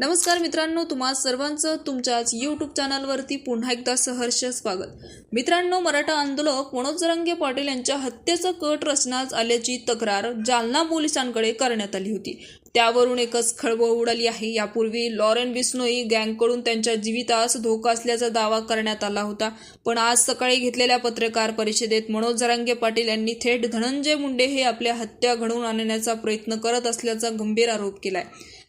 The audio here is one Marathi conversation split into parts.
नमस्कार मित्रांनो तुम्हा सर्वांचं तुमच्याच यूट्यूब चॅनलवरती पुन्हा एकदा सहर्ष स्वागत. मित्रांनो मराठा आंदोलक मनोज जरंगे पाटील यांच्या हत्येचं कट रचनाच आल्याची तक्रार जालना पोलिसांकडे करण्यात आली होती. त्यावरून एकच खळबळ उडाली आहे. यापूर्वी लॉरेन बिस्नोई गँगकडून त्यांच्या जीवितास धोका असल्याचा दावा करण्यात आला होता. पण आज सकाळी घेतलेल्या पत्रकार परिषदेत मनोज जरांगे पाटील यांनी थेट धनंजय मुंडे हे आपल्या हत्या घडवून आणण्याचा प्रयत्न करत असल्याचा गंभीर आरोप केलाय.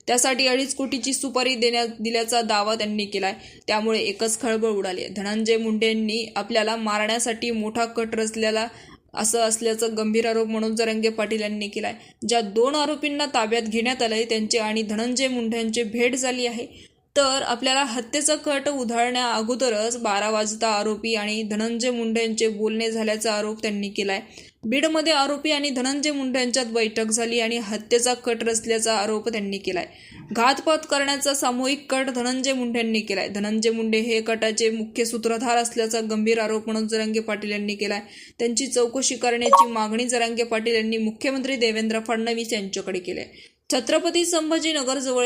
त्यासाठी अडीच कोटीची सुपारी देण्यात दिल्याचा दावा त्यांनी केलाय. त्यामुळे एकच खळबळ उडाली आहे. धनंजय मुंडेंनी आपल्याला मारण्यासाठी मोठा कट रचलेला असं असल्याचं गंभीर आरोप म्हणून जरंगे पाटील यांनी केलाय. ज्या दोन आरोपींना ताब्यात घेण्यात आलंय त्यांचे आणि धनंजय मुंढ्यांची भेट झाली आहे. तर आपल्याला हत्येचा कट उधळण्या अगोदरच बारा वाजता आरोपी आणि धनंजय मुंडे यांचे बोलणे झाल्याचा आरोप त्यांनी केलाय. बीडमध्ये आरोपी आणि धनंजय मुंडे यांच्यात बैठक झाली आणि हत्येचा कट रचल्याचा आरोप त्यांनी केलाय. घातपात करण्याचा सामूहिक कट धनंजय मुंडे यांनी केलाय. धनंजय मुंडे हे कटाचे मुख्य सूत्रधार असल्याचा गंभीर आरोप म्हणून जरांगे पाटील यांनी केलाय. त्यांची चौकशी करण्याची मागणी जरांगे पाटील यांनी मुख्यमंत्री देवेंद्र फडणवीस यांच्याकडे केली आहे. छत्रपती संभाजीनगर जवळ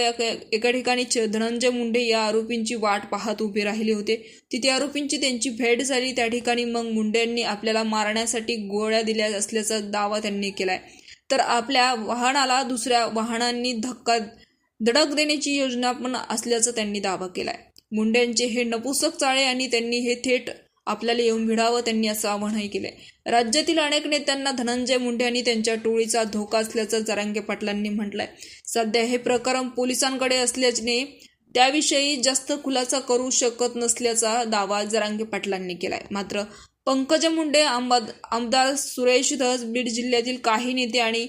एका ठिकाणी धनंजय मुंडे या आरोपींची वाट पाहत उभे राहिले होते. तिथे आरोपींची त्यांची भेट झाली. त्या ठिकाणी मग मुंडेंनी आपल्याला मारण्यासाठी गोळ्या दिल्या असल्याचा दावा त्यांनी केलाय. तर आपल्या वाहनाला दुसऱ्या वाहनांनी धक्का धडक देण्याची योजना पण असल्याचा त्यांनी दावा केलाय. मुंड्यांचे हे नपुसक चाळे आणि त्यांनी हे थेट आपल्याला येऊन भिडावं त्यांनी असं आवाहनही केलंय. राज्यातील अनेक नेत्यांना धनंजय मुंडे आणि त्यांच्या टोळीचा धोका असल्याचं जरांगे पाटलांनी म्हटलंय. सध्या हे प्रकरण पोलिसांकडे असल्याने त्याविषयी जास्त खुलासा करू शकत नसल्याचा दावा जरांगे पाटलांनी केलाय. मात्र पंकजा मुंडे आंबाद आमदार सुरेश धस बीड जिल्ह्यातील काही नेते आणि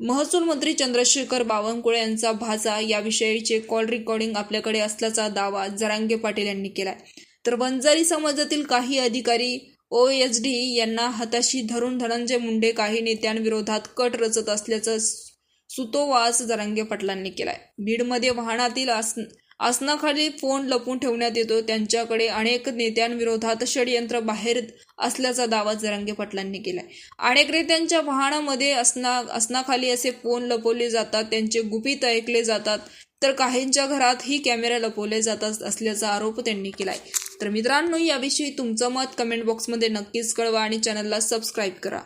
महसूल मंत्री चंद्रशेखर बावनकुळे यांचा भाचा याविषयीचे कॉल रेकॉर्डिंग आपल्याकडे असल्याचा दावा जरांगे पाटील यांनी केलाय. तर वंजारी समाजातील काही अधिकारी ओ एच डी यांना हाताशी धरून धनंजय मुंडे काही नेत्यांविरोधात कट रचत असल्याचं सुतोवास जरांगे पाटलांनी केलाय. बीडमध्ये वाहनातील आसन आसनाखाली फोन लपून ठेवण्यात येतो. त्यांच्याकडे अनेक नेत्यांविरोधात षडयंत्र बाहेर असल्याचा दावा जरांगे पाटलांनी केलाय. अनेक नेत्यांच्या वाहनामध्ये असना आसनाखाली असे फोन लपवले जातात. त्यांचे गुपित ऐकले जातात. तर काहींच्या घरात ही कॅमेरा लपवले जातात असल्याचा आरोप त्यांनी केलाय. तर मित्रांनो याविषयी तुमचं मत कमेंट बॉक्समध्ये नक्कीच कळवा आणि चॅनलला सबस्क्राईब करा.